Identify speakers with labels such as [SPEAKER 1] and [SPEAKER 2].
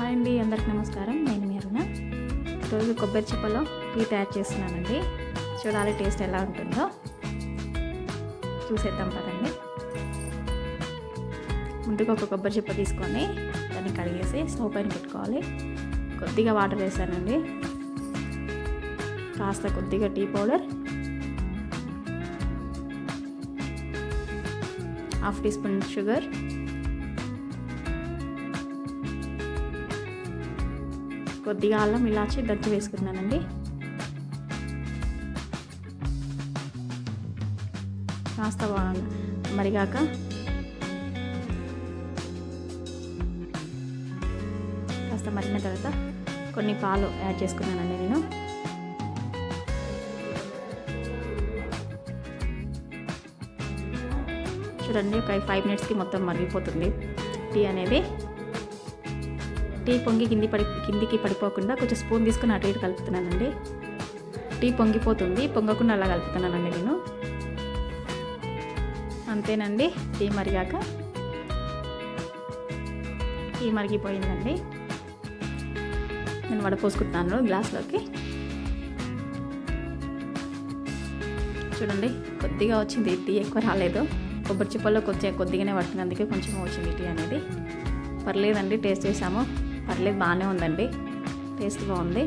[SPEAKER 1] Hi అండి అందరికి నమస్కారం. నేను మీ అరుణ. ఈరోజు కొబ్బరి చిప్పలో టీ తయారు చేస్తున్నానండి. చూడాలి టేస్ట్ ఎలా ఉంటుందో. చూసేద్దాం కదండి ముందుగా ఒక కొబ్బరి చిప్ప తీసుకొని దాన్ని కడిగేసి స్టవ్ పైన పెట్టుకోవాలి. కొద్దిగా వాటర్ వేసానండి. కాస్త కొద్దిగా tea powder. Half teaspoon sugar. కొద్దిగా అల్లం ఇలాచి దంచి వేసుకున్నానండి కాస్త మరిగాక. కాస్త మరిగిన తర్వాత కొన్ని పాలు యాడ్ చేసుకున్నానండి నేను. చూడండి ఒక ఫైవ్ మినిట్స్కి మొత్తం మరిగిపోతుంది టీ అనేది. టీ పొంగి కింది పడి కిందికి పడిపోకుండా కొంచెం స్పూన్ తీసుకుని అటు ఇటు కలుపుతున్నానండి. టీ పొంగిపోతుంది పొంగకుండా అలా కలుపుతున్నానండి నేను. అంతేనండి టీ మరిగాక. టీ మరిగిపోయిందండి. నేను వడపోసుకుంటున్నాను గ్లాస్లోకి. చూడండి కొద్దిగా వచ్చింది టీ ఎక్కువ రాలేదు. కొబ్బరి చిప్పల్లో కొంచెం కొద్దిగానే పడుతుంది అందుకే కొంచెం వచ్చింది టీ అనేది. పర్లేదండి టేస్ట్ చేసాము పర్లేదు బాగానే ఉందండి. టేస్ట్ బాగుంది.